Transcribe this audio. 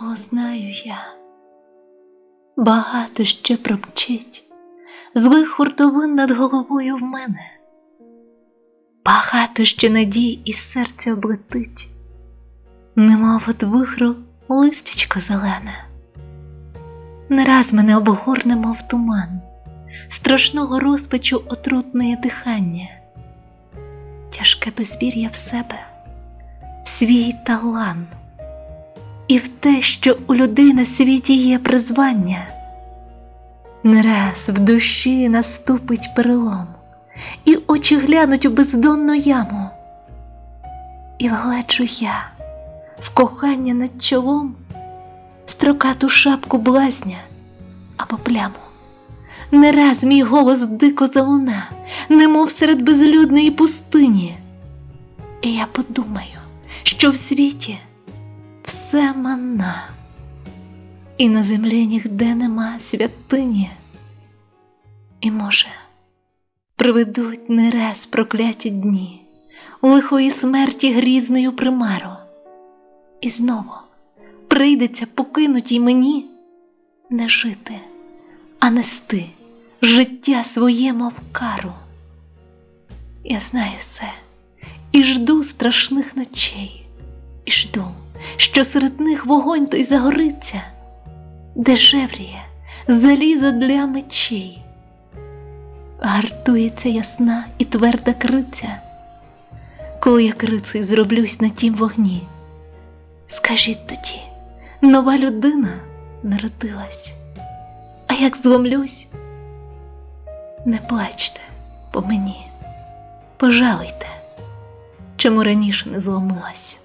О, знаю я, багато ще промчить. Злих хуртовин над головою в мене, багато ще надій із серця облетить, немов от вихру листячко зелене. Не раз мене обгорне, мов туман, страшного розпачу отрутне дихання, тяжке безвір'я в себе, в свій талан, і в те, що у людей на світі є призвання. Не раз в душі наступить перелом, і очі глянуть у бездонну яму, і вгледжу я в кохання над чолом строкату шапку блазня або пляму. Не раз мій голос дико залуна, немов серед безлюдної пустині. І я подумаю, що в світі все манна, і на землі нігде нема святині. І, може, приведуть не раз прокляті дні лихої смерті грізною примару, і знову прийдеться покинутій мені не жити, а нести життя своє, мов кару. Я знаю все і жду страшних ночей, і жду, що серед них вогонь той загориться, де жевріє залізо для мечей. Гартується ясна і тверда криця, коли я крицею зроблюсь на тім вогні. Скажіть тоді, нова людина народилась, а як зломлюсь, не плачте по мені, пожалуйте, чому раніше не зломилась.